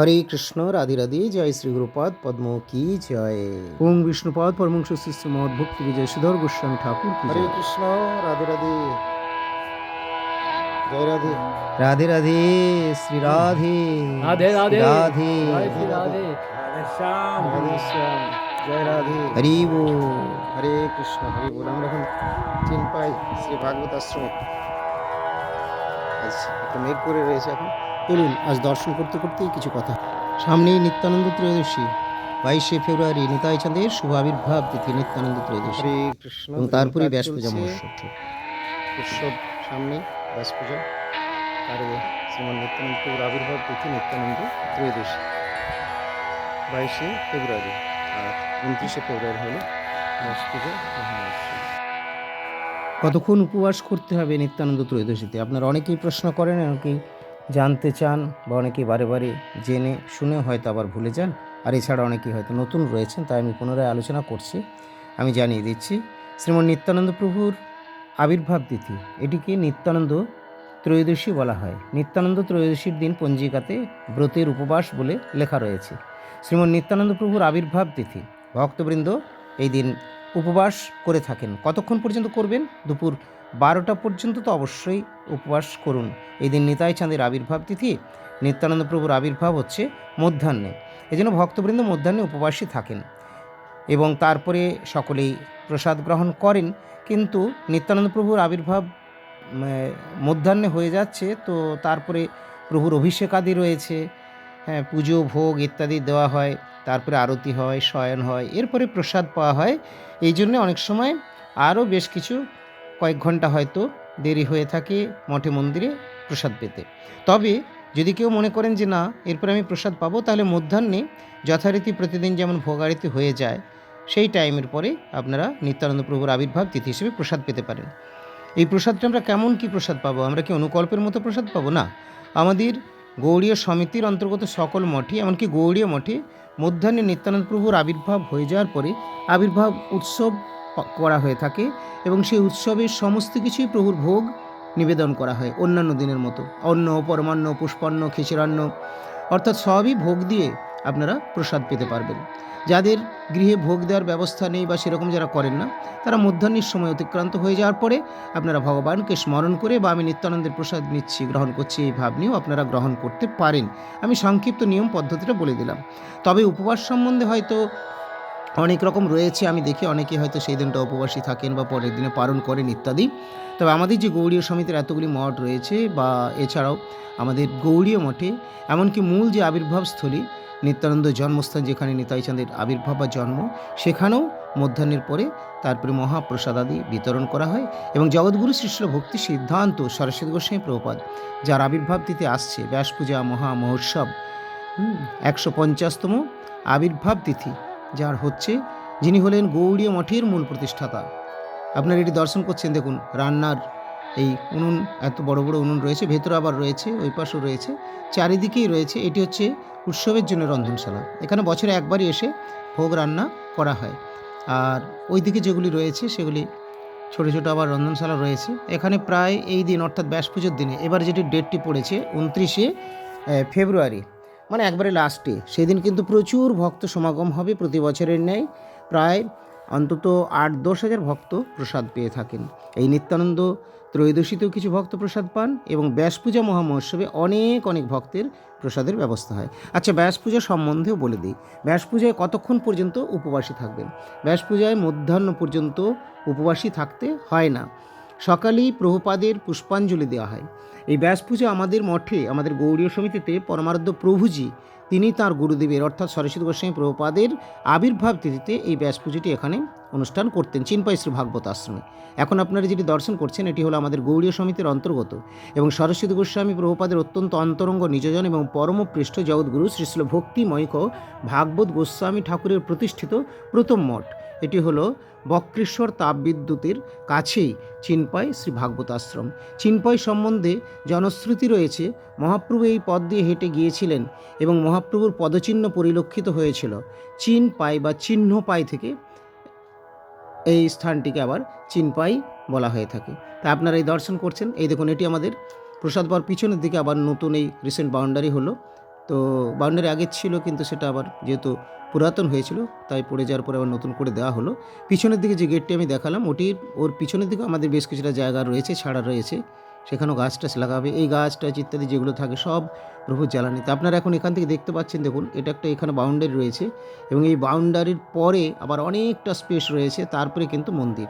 হরে কৃষ্ণ রাধে রাধে জয় শ্রী গুরুপাদ পদ্ম কি জয় ওম বিষ্ণুপাদ পরমংশ শিষ্য মহৎ ভক্তি বিজয় সুধর গোস্বামী ঠাকুর কি হরে কৃষ্ণ রাধে রাধে জয় রাধে রাধে রাধে শ্রী রাধে রাধে রাধে রাধে জয় শ্রী রাধে রাধে শ্যাম জয় রাধে হরি বল হরে কৃষ্ণ হরি বল আমরা এখন চিন পাই শ্রী ভাগবত আশ্রমে আজ একটু মেঘ করে রয়েছে এখন চলুন আজ দর্শন করতে করতেই কিছু কথা। সামনেই নিত্যানন্দ ত্রয়োদশী বাইশে ফেব্রুয়ারি নিতাই চাঁদের শুভ আবির্ভাব তিথি নিত্যানন্দ ত্রয়োদশী। কৃষ্ণ এবং তারপরে ব্যাস পূজা মহোৎসব। উৎসব সামনে ব্যাস পূজা। আর শ্রীমান নিত্যানন্দ প্রভুর আবির্ভাব তিথি নিত্যানন্দ ত্রয়োদশী বাইশে ফেব্রুয়ারি। আর উনত্রিশে ফেব্রুয়ারি হলো ব্যাস পূজা মহোৎসব। কতক্ষণ উপবাস করতে হবে নিত্যানন্দ ত্রয়োদশীতে? আপনারা অনেকেই প্রশ্ন করেন অনেকেই জানতে চান বা অনেকেই বারে বারে জেনে শুনে হয়তো আবার ভুলে যান। আর এছাড়া অনেকেই হয়তো নতুন রয়েছেন, তাই আমি পুনরায় আলোচনা করছি। আমি জানিয়ে দিচ্ছি, শ্রীমন নিত্যানন্দ প্রভুর আবির্ভাব তিথি। এটিকে নিত্যানন্দ ত্রয়োদশী বলা হয়। নিত্যানন্দ ত্রয়োদশীর দিন পঞ্জিকাতে ব্রতের উপবাস বলে লেখা রয়েছে। শ্রীমন নিত্যানন্দ প্রভুর আবির্ভাব তিথি। ভক্তবৃন্দ এই দিন উপবাস করে থাকেন। কতক্ষণ পর্যন্ত করবেন? দুপুর বারোটা পর্যন্ত তো অবশ্যই উপবাস করুন। এই দিন নিতাই চাঁদের আবির্ভাব তিথি, নিত্যানন্দ প্রভুর আবির্ভাব হচ্ছে মধ্যাহ্নে। এই জন্য ভক্তবৃন্দ মধ্যাহ্নে উপবাসী থাকেন এবং তারপরে সকলেই প্রসাদ গ্রহণ করেন। কিন্তু নিত্যানন্দ প্রভুর আবির্ভাব মধ্যাহ্নে হয়ে যাচ্ছে, তো তারপরে প্রভুর অভিষেক আদি রয়েছে। হ্যাঁ পুজো, ভোগ ইত্যাদি দেওয়া হয়, তারপরে আরতি হয়, শয়ন হয়, এরপরে প্রসাদ পাওয়া হয়। এই জন্যে অনেক সময় আরও বেশ কিছু কয়েক ঘণ্টা হয়তো দেরি হয়ে থাকে মঠে মন্দিরে প্রসাদ পেতে। তবে যদি কেউ মনে করেন যে না, এরপরে আমি প্রসাদ পাবো, তাহলে মধ্যাহ্নে যথারীতি প্রতিদিন যেমন ভোগারতি হয়ে যায়, সেই টাইমের পরে আপনারা নিত্যানন্দ প্রভুর আবির্ভাব তিথি হিসেবে প্রসাদ পেতে পারেন। এই প্রসাদটা আমরা কেমন কি প্রসাদ পাবো? আমরা কি অনুকল্পের মতো প্রসাদ পাবো? না। আমাদের গৌড়ীয় সমিতির অন্তর্গত সকল মঠে এমনকি গৌড়ীয় মঠে মধ্যাহ্নে নিত্যানন্দ প্রভুর আবির্ভাব হয়ে যাওয়ার পরে আবির্ভাব উৎসব করা হয়ে থাকে এবং সেই উৎসবের সমস্ত কিছুই প্রভুর ভোগ নিবেদন করা হয় অন্যান্য দিনের মতো। অন্ন, পরমান্ন, পুষ্পান্ন খিচিরান্ন অর্থাৎ সবই ভোগ দিয়ে আপনারা প্রসাদ পেতে পারবেন। যাদের গৃহে ভোগ দেওয়ার ব্যবস্থা নেই বা সেরকম যারা করেন না, তারা মধ্যাহ্নের সময় অতিক্রান্ত হয়ে যাওয়ার পরে আপনারা ভগবানকে স্মরণ করে বা আমি নিত্যানন্দের প্রসাদ নিচ্ছি, গ্রহণ করছি, এই ভাব নিয়েও আপনারা গ্রহণ করতে পারেন। আমি সংক্ষিপ্ত নিয়ম পদ্ধতিটা বলে দিলাম। তবে উপবাস সম্বন্ধে হয়তো অনেক রকম রয়েছে, আমি দেখি অনেকে হয়তো সেই দিনটা উপবাসী থাকেন বা পরের দিনে পালন করেন ইত্যাদি। তবে আমাদের যে গৌড়ীয় সমিতির এতগুলি মঠ রয়েছে বা এছাড়াও আমাদের গৌড়ীয় মঠে, এমনকি মূল যে আবির্ভাবস্থলী, নিত্যানন্দ জন্মস্থান যেখানে নিতাই চাঁদের আবির্ভাব বা জন্ম, সেখানেও মধ্যাহ্নের পরে তারপরে মহাপ্রসাদ আদি বিতরণ করা হয় এবং জগৎগুরু সৃষ্ট ভক্তি সিদ্ধান্ত সরস্বতী গোস্বামী প্রভুপাদ, যার আবির্ভাব তিথি আসছে ব্যাস পূজা মহা মহোৎসব একশো পঞ্চাশতম আবির্ভাব তিথি যার হচ্ছে যিনি হলেন গৌড়ীয় মঠের মূল প্রতিষ্ঠাতা। আপনারা এটি দর্শন করছেন, দেখুন, রান্নার এই উনুন, এত বড় বড় উনুন রয়েছে, ভেতরে আবার রয়েছে, ওই পাশেও রয়েছে, চারিদিকেই রয়েছে, এটি হচ্ছে উৎসবের জন্য রন্ধনশালা। এখানে বছরে একবারই এসে ভোগ রান্না করা হয়। আর ওই দিকে যেগুলি রয়েছে, সেগুলি ছোটো ছোটো আবার রন্ধনশালা রয়েছে। এখানে প্রায় এই দিন, অর্থাৎ ব্যাস পুজোর দিনে, এবার যেটি ডেটটি পড়েছে, উনত্রিশে ফেব্রুয়ারি মানে একবারে লাস্টে। সেদিন কিন্তু প্রচুর ভক্ত সমাগম হবে প্রতি বছরের ন্যায়। প্রায় অন্তত আট দশ হাজার ভক্ত প্রসাদ পেয়ে থাকেন। এই নিত্যানন্দ ত্রয়োদশীতেও কিছু ভক্ত প্রসাদ পান এবং ব্যাস পূজা মহামহোৎসবে অনেক অনেক ভক্তের প্রসাদের ব্যবস্থা হয়। আচ্ছা ব্যাস পূজা সম্বন্ধেও বলে দিই। ব্যাস পূজায় কতক্ষণ পর্যন্ত উপবাসী থাকবেন? ব্যাস পূজায় মধ্যাহ্ন পর্যন্ত উপবাসী থাকতে হয় না। সকালেই প্রভুপাদের পুষ্পাঞ্জলি দেওয়া হয়। এই ব্যাস পূজা আমাদের মঠে, আমাদের গৌড়ীয় সমিতিতে পরমারাধ্য প্রভুজি, তিনি তার গুরুদেবের, অর্থাৎ সরস্বতী গোস্বামী প্রভুপাদের আবির্ভাব তিথিতে এই ব্যাস পুজোটি এখানে অনুষ্ঠান করতেন চিনপাই শ্রী ভাগবত আশ্রমে। এখন আপনারা যেটি দর্শন করছেন, এটি হলো আমাদের গৌড়ীয় সমিতির অন্তর্গত এবং সরস্বতী গোস্বামী প্রভুপাদের অত্যন্ত অন্তরঙ্গ নিজজন এবং পরমপৃষ্ঠ জগৎগুরু শ্রীশ্ল ভক্তিময়ক ভাগবত গোস্বামী ঠাকুরের প্রতিষ্ঠিত প্রথম মঠ। এটি হলো বক্রেশ্বর তাপবিদ্যুতের কাছেই চিনপাই শ্রী ভাগবত আশ্রম চিনপাই সম্বন্ধে জনশ্রুতি রয়েছে, মহাপ্রভু এই পথ দিয়ে হেঁটে গিয়েছিলেন এবং মহাপ্রভুর পদচিহ্ন পরিলক্ষিত হয়েছিল। চিন পাই বা চিহ্ন পাই থেকে এই স্থানটিকে আবার চিনপাই বলা হয়ে থাকে। তা আপনারা এই দর্শন করছেন। এই দেখুন, এটি আমাদের প্রসাদ পিছনের দিকে আবার নতুন এই রিসেন্ট বাউন্ডারি হলো। তো বাউন্ডারি আগে ছিল, কিন্তু সেটা আবার যেহেতু পুরাতন হয়েছিল, তাই পড়ে যাওয়ার পরে আবার নতুন করে দেওয়া হলো। পিছনের দিকে যে গেটটি আমি দেখালাম, ওটির, ওর পিছনের দিকে আমাদের বেশ কিছুটা জায়গা রয়েছে, ছাড়া রয়েছে। সেখানেও গাছ টাছ লাগাবে। এই গাছ টাছ ইত্যাদি যেগুলো থাকে, সব প্রভুর জ্বালানিতে আপনারা এখন এখান থেকে দেখতে পাচ্ছেন, দেখুন, এটা একটা এখানে বাউন্ডারি রয়েছে এবং এই বাউন্ডারির পরে আবার অনেকটা স্পেস রয়েছে, তারপরে কিন্তু মন্দির।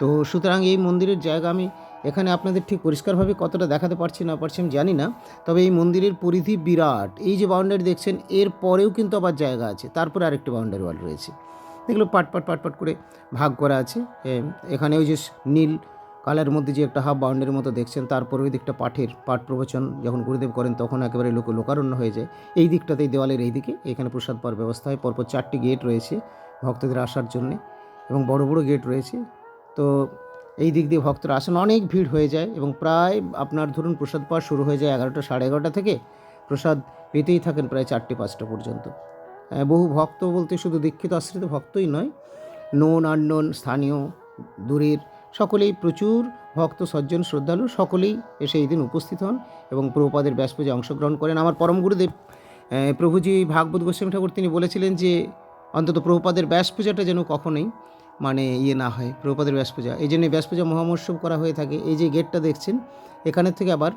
তো সুতরাং এই মন্দিরের জায়গা আমি এখানে আপনাদের ঠিক পরিষ্কারভাবে কতটা দেখাতে পারছি না পারছি আমি জানি না, তবে এই মন্দিরের পরিধি বিরাট। এই যে বাউন্ডারি দেখছেন, এর পরেও কিন্তু আবার জায়গা আছে, তারপরে আরেকটি বাউন্ডারি ওয়াল রয়েছে। এগুলো পাট পাট পাট পাট করে ভাগ করা আছে। এখানে ওই যে নীল কালার মধ্যে যে একটা হাফ বাউন্ডারির মতো দেখছেন, তারপরে ওই দিকটা পাঠের পাঠ প্রবচন যখন গুরুদেব করেন, তখন একেবারে লোক, লোকারণ্য হয়ে যায়। এই দিকটাতেই দেওয়ালের এই দিকে, এখানে প্রসাদ পাওয়ার ব্যবস্থা হয়। পরপর চারটি গেট রয়েছে ভক্তদের আসার জন্যে, এবং বড় বড় গেট রয়েছে। তো এই দিক দিয়ে ভক্তরা আসেন অনেক ভিড় হয়ে যায় এবং প্রায় আপনার ধরুন প্রসাদ পাওয়া শুরু হয়ে যায় এগারোটা সাড়ে এগারোটা থেকে প্রসাদ পেতেই থাকেন প্রায় চারটে পাঁচটা পর্যন্ত। বহু ভক্ত বলতে শুধু দীক্ষিত আশ্রিত ভক্তই নয়, নোন, আননোন, স্থানীয়, দূরের সকলেই প্রচুর ভক্ত, সজ্জন, শ্রদ্ধালু সকলেই এসে এই দিন উপস্থিত হন এবং প্রভুপাদের ব্যাসপূজে অংশগ্রহণ করেন। আমার পরম গুরুদেব প্রভুজি ভাগবত গোস্বামী ঠাকুর তিনি বলেছিলেন যে অন্তত প্রভুপাদের ব্যাস পূজাটা যেন কখনোই মানে ইয়ে না হয় প্রভুপাদের ব্যাস পূজা এই জন্য ব্যাস পূজা মহামোৎসব করা হয়ে থাকে। এই যে গেটটা দেখছেন এখানের থেকে আবার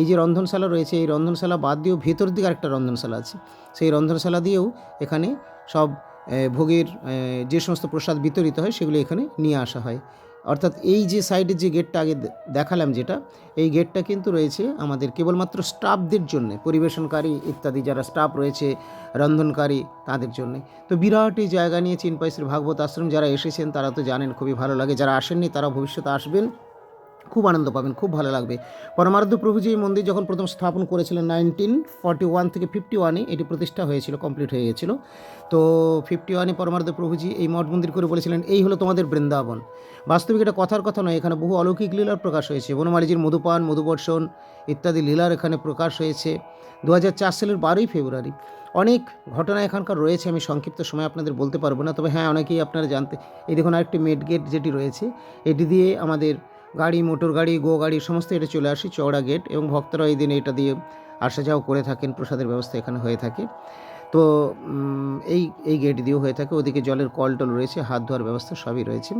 এই যে রন্ধনশালা রয়েছে, এই রন্ধনশালা বাদ দিয়েও ভেতর দিকে আরেকটা রন্ধনশালা আছে। সেই রন্ধনশালা দিয়েও এখানে সব ভোগের যে সমস্ত প্রসাদ বিতরিত হয়, সেগুলি এখানে নিয়ে আসা হয়। অর্থাৎ এই যে সাইডের যে গেটটা আগে দেখালাম যেটা, এই গেটটা কিন্তু রয়েছে আমাদের কেবলমাত্র স্টাফদের জন্য, পরিবেশনকারী ইত্যাদি যারা স্টাফ রয়েছে, রন্ধনকারী, তাদের জন্য। তো বিরাট এই জায়গা নিয়ে চিনপাইশ্রী ভাগবত আশ্রম যারা এসেছেন, তারা তো জানেন খুবই ভালো লাগে। যারা আসেননি তারা ভবিষ্যতে আসবেন। খুব আনন্দ পাবেন, খুব ভালো লাগবে। পরমারাধ্য প্রভুজি এই মন্দির যখন প্রথম স্থাপন করেছিলেন নাইনটিন ফর্টি ওয়ান থেকে ফিফটি ওয়ানে, এটি প্রতিষ্ঠা হয়েছিল, কমপ্লিট হয়ে গেছিল। তো ফিফটি ওয়ানে পরমারাধ্য প্রভুজি এই মঠ মন্দির করে বলেছিলেন, এই হলো তোমাদের বৃন্দাবন। বাস্তবিক এটা কথার কথা নয়, এখানে বহু অলৌকিক লীলার প্রকাশ হয়েছে। বনমালীজির মধুপান, মধুবর্ষণ ইত্যাদি লীলার এখানে প্রকাশ হয়েছে দু হাজার চার সালের বারোই ফেব্রুয়ারি। অনেক ঘটনা এখানকার রয়েছে, আমি সংক্ষিপ্ত সময় আপনাদের বলতে পারব না, তবে হ্যাঁ অনেকেই আপনারা জানতে, এই দেখুন আরেকটি মেড গেট যেটি রয়েছে, এটি দিয়ে আমাদের গাড়ি, মোটর গাড়ি, গো গাড়ি, সমস্ত এটা চলে আসে চওড়া গেট এবং ভক্তরা এই দিন এটা দিয়ে আসা যাওয়া করে থাকেন। প্রসাদের ব্যবস্থা এখানে হয়ে থাকে। তো এই এই গেট দিয়েও হয়ে থাকে। ওদিকে জলের কল টল রয়েছে, হাত ধোয়ার ব্যবস্থা সবই রয়েছে।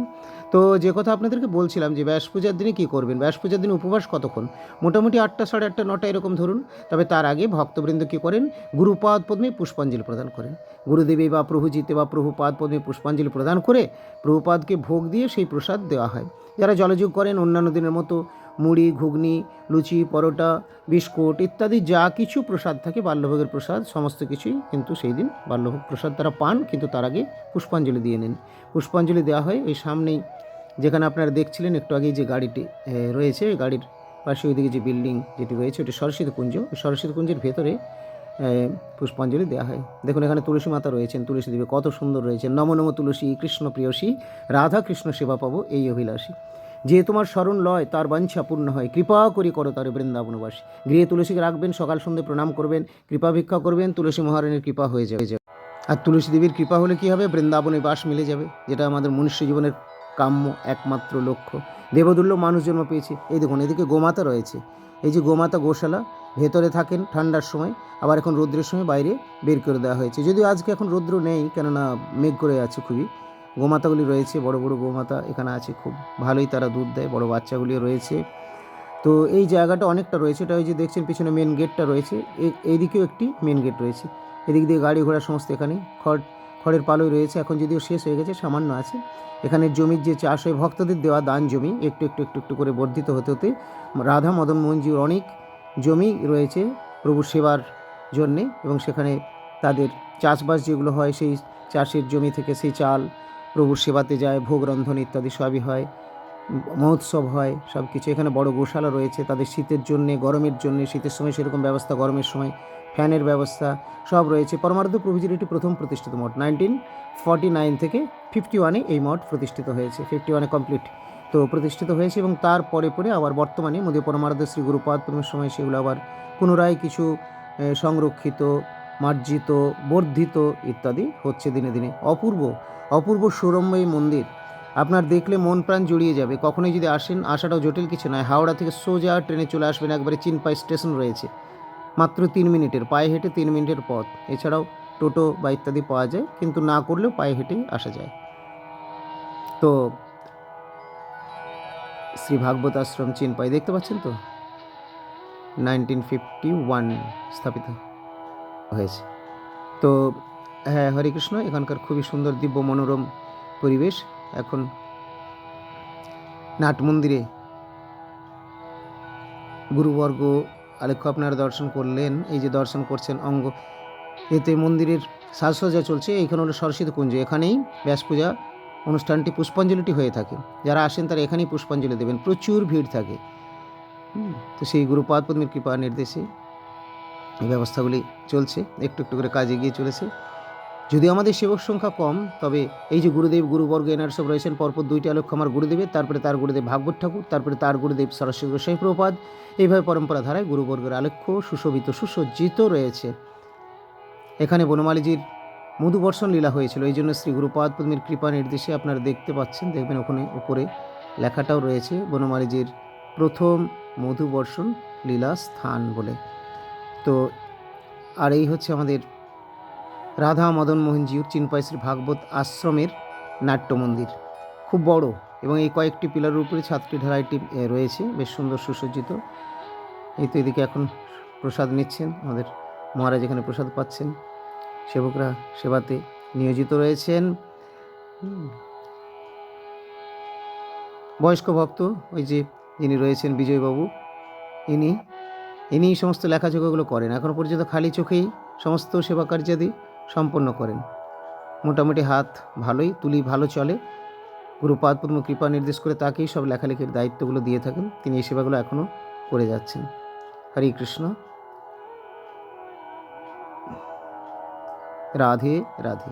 তো যে কথা আপনাদেরকে বলছিলাম যে ব্যাস পূজার দিনে কী করবেন? ব্যাস পূজার দিনে উপবাস কতক্ষণ? মোটামুটি আটটা সাড়ে আটটা, নটা এরকম ধরুন। তবে তার আগে ভক্তবৃন্দ কী করেন? গুরুপাদ পদ্মে পুষ্পাঞ্জলি প্রদান করেন। গুরুদেবী বা প্রভুজিতে বা প্রভুপাদ পদ্মে পুষ্পাঞ্জলি প্রদান করে প্রভুপাদকে ভোগ দিয়ে সেই প্রসাদ দেওয়া হয়। যারা জলযোগ করেন, অন্যান্য দিনের মতো মুড়ি, ঘুগনি, লুচি, পরোটা, বিস্কুট ইত্যাদি যা কিছু প্রসাদ থাকে বাল্যভোগের প্রসাদ, সমস্ত কিছুই কিন্তু সেই দিন বাল্যভোগ প্রসাদ তারা পান, কিন্তু তার আগে পুষ্পাঞ্জলি দিয়ে নেন। পুষ্পাঞ্জলি দেওয়া হয় ওই সামনেই, যেখানে আপনারা দেখছিলেন একটু আগেই যে গাড়িটি রয়েছে, ওই গাড়ির পাশে ওইদিকে যে বিল্ডিং যেটি রয়েছে ওটি সরস্বতী কুঞ্জ। ওই সরস্বতী কুঞ্জের ভেতরে পুষ্পাঞ্জলি দেওয়া হয়। দেখুন এখানে তুলসী মাতা রয়েছেন, তুলসী দেবী কত সুন্দর রয়েছেন। নম নম তুলসী, কৃষ্ণ প্রিয়সী, রাধা কৃষ্ণ সেবা পাবো এই অভিলাষী। যে তোমার স্মরণ লয়, তার বাঞ্ছা পূর্ণ হয়। কৃপা করি করো তার বৃন্দাবনবাসী। গৃহে তুলসীকে রাখবেন, সকাল সন্ধ্যে প্রণাম করবেন, কৃপা ভিক্ষা করবেন, তুলসী মহারানীর কৃপা হয়ে যাবে। আর তুলসী দেবীর কৃপা হলে কি হবে? বৃন্দাবনে বাস মিলে যাবে, যেটা আমাদের মনুষ্য জীবনের কাম্য একমাত্র লক্ষ্য। দেবদুল্য মানুষ জন্ম পেয়েছে। এই দেখুন, এদিকে গোমাতা রয়েছে। এই যে গোমাতা গোশালা, ভেতরে থাকেন ঠান্ডার সময়, আবার এখন রৌদ্রের সময় বাইরে বের করে দেওয়া হয়েছে। যদিও আজকে এখন রৌদ্র নেই, কেননা মেঘ করে আছে খুবই। গোমাতাগুলি রয়েছে, বড় বড় গোমাতা এখানে আছে, খুব ভালোই তারা দুধ দেয়, বড় বাচ্চাগুলি রয়েছে। তো এই জায়গাটা অনেকটা রয়েছে, এটা ওই যে দেখছেন পিছনে মেন গেটটা রয়েছে এই- এইদিকেও একটি মেন গেট রয়েছে। এদিক দিয়ে গাড়ি ঘোড়া সমস্ত এখানে খড়, খড়ের পালই রয়েছে, এখন যদিও শেষ হয়ে গেছে, সামান্য আছে। এখানে জমির যে চাষ হয়, ভক্তদের দেওয়া দান জমি, একটু একটু একটু একটু করে বর্ধিত হতে হতে রাধা মদন মোহনজির অনেক জমি রয়েছে প্রভু সেবার জন্যে, এবং সেখানে তাদের চাষবাস যেগুলো হয়, সেই চাষের জমি থেকে সেই চাল প্রভুর সেবাতে যায়, ভোগ, রন্ধন ইত্যাদি সবই হয়, মহোৎসব হয় সব কিছু এখানে বড় গোশালা রয়েছে, তাদের শীতের জন্যে, গরমের জন্যে, শীতের সময় সেরকম ব্যবস্থা, গরমের সময় ফ্যানের ব্যবস্থা সব রয়েছে। পরমার্থ প্রভুজির এটি প্রথম প্রতিষ্ঠিত মঠ নাইনটিন ফর্টি নাইন থেকে ফিফটি ওয়ানে এই মঠ প্রতিষ্ঠিত হয়েছে ফিফটি ওয়ানে কমপ্লিট তো প্রতিষ্ঠিত হয়েছে এবং তার পরে পরে আবার বর্তমানে মোদী পরমার্থ শ্রী গুরুপাদ পূর্ণের সময় সেগুলো আবার পুনরায় কিছু সংরক্ষিত, মার্জিত, বর্ধিত ইত্যাদি হচ্ছে দিনে দিনে। অপূর্ব অপূর্ব সৌরম্যই মন্দির। আপনার দেখলে মন প্রাণ জুড়িয়ে যাবে। কখনোই যদি আসেন, আসাটাও জটিল কিছু নয়। হাওড়া থেকে সোজা ট্রেনে চলে আসবেন একবারে চিনপাই স্টেশন রয়েছে। মাত্র তিন মিনিটের, পায়ে হেঁটে তিন মিনিটের পথ। এছাড়াও টোটো বা ইত্যাদি পাওয়া যায়, কিন্তু না করলেও পায়ে হেঁটেই আসা যায়। তো শ্রী ভাগবত আশ্রম চিনপাই, দেখতে পাচ্ছেন তো? নাইনটিন ফিফটি ওয়ান স্থাপিত হয়েছে। তো হ্যাঁ হরে কৃষ্ণ, এখানকার খুবই সুন্দর দিব্য মনোরম পরিবেশ। এখন নাট মন্দিরে গুরুবর্গ আলেখ্য আপনারা দর্শন করলেন, এই যে দর্শন করছেন অঙ্গ। এতে মন্দিরের সাজসজ্জা চলছে, এইখানে হলো সরস্বতী কুঞ্জ, এখানেই ব্যাস পূজা অনুষ্ঠানটি পুষ্পাঞ্জলিটি হয়ে থাকে। যারা আসেন তারা এখানেই পুষ্পাঞ্জলি দেবেন, প্রচুর ভিড় থাকে। তো সেই গুরুপাদ পদ্মের কৃপা নির্দেশে এই ব্যবস্থাগুলি চলছে, একটু একটু করে কাজে গিয়ে চলেছে। যদি আমাদের সেবক সংখ্যা কম, তবে এই যে গুরুদেব, গুরুবর্গ এনার সব রয়েছেন, পরপর দুইটি আলোক্ষ আমার গুরুদেবের, তারপরে তার গুরুদেব ভাগবত ঠাকুর, তারপরে তার গুরুদেব সরস্বতী গোস্বামী প্রপাদ এইভাবে পরম্পরা ধারায় গুরুবর্গের আলোক্ষ সুশোভিত, সুসজ্জিত রয়েছে। এখানে বনমালীজির মধুবর্ষণ লীলা হয়েছিল, এই জন্য শ্রী গুরুপাদ পদ্মীর কৃপা নির্দেশে আপনারা দেখতে পাচ্ছেন, দেখবেন ওখানে উপরে লেখাটাও রয়েছে, বনমালীজির প্রথম মধুবর্ষণ লীলা স্থান বলে। তো আর এই হচ্ছে আমাদের রাধা মদন মোহনজিউর চিনপাই শ্রী ভাগবত আশ্রমের নাট্য মন্দির খুব বড় এবং এই কয়েকটি পিলারের উপরে ছাত্রী ঢালাইটি রয়েছে। বেশ সুন্দর সুসজ্জিত। এই তো এদিকে এখন প্রসাদ নিচ্ছেন আমাদের মহারাজ এখানে প্রসাদ পাচ্ছেন। সেবকরা সেবাতে নিয়োজিত রয়েছেন। বয়স্ক ভক্ত, ওই যে যিনি রয়েছেন বিজয়বাবু, ইনি ইনি সমস্ত লেখাযোগাগুলো করেন। এখনও পর্যন্ত খালি চোখেই সমস্ত সেবা কার্যাদি সম্পন্ন করেন। মোটামুটি হাত ভালোই, তুলি ভালো চলে। গুরুপাদ পদ্ম কৃপা নির্দেশ করে তাকেই সব লেখালেখির দায়িত্বগুলো দিয়ে থাকেন। তিনি এই সেবাগুলো এখনও করে যাচ্ছেন। হরে কৃষ্ণ। রাধে রাধে।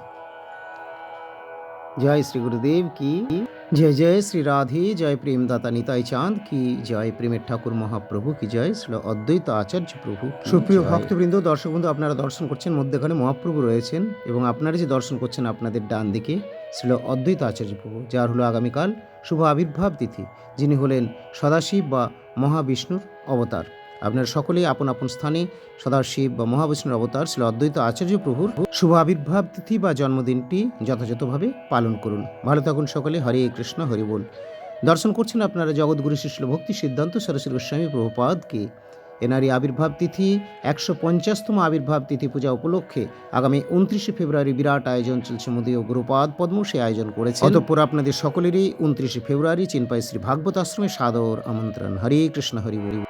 জয় শ্রী গুরুদেব কি জয় জয় শ্রী রাধে জয় প্রেমদাতা নিতাই চাঁদ কি জয় প্রেমের ঠাকুর মহাপ্রভু কি জয় শ্রী অদ্বৈত আচার্য প্রভু সুপ্রিয় ভক্তবৃন্দ দর্শকবৃন্দ আপনারা দর্শন করছেন মধ্যখানে মহাপ্রভু রয়েছেন এবং আপনারা যে দর্শন করছেন আপনাদের ডান দিকে শ্রী অদ্বৈত আচার্য প্রভু যার হলো আগামীকাল শুভ আবির্ভাব তিথি যিনি হলেন সদাশিব বা মহাবিষ্ণুর অবতার। আপনারা সকলেই আপন আপন স্থানে সদাশিব বা মহাবিষ্ণুর অবতার শ্রী অদ্বৈত আচার্য প্রভুর শুভ আবির্ভাব তিথি বা জন্মদিনটি যথাযথভাবে পালন করুন। ভালো থাকুন সকলে। হরে কৃষ্ণ, হরি বল। দর্শন করছেন আপনারা জগৎগুরু শিষ্য ভক্তি সিদ্ধান্ত সরস্বতী গোস্বামী প্রভুপাদকে। এনারই আবির্ভাব তিথি, একশো পঞ্চাশতম আবির্ভাব তিথি পূজা উপলক্ষে আগামী উনত্রিশে ফেব্রুয়ারি বিরাট আয়োজন চলছে মোদীয় গুরুপাদ পদ্ম সে আয়োজন করেছে অতঃপর আপনাদের সকলেরই উনত্রিশে ফেব্রুয়ারি চিনপাই শ্রী ভাগবত আশ্রমে সাদর আমন্ত্রণ। হরে কৃষ্ণ, হরি বল।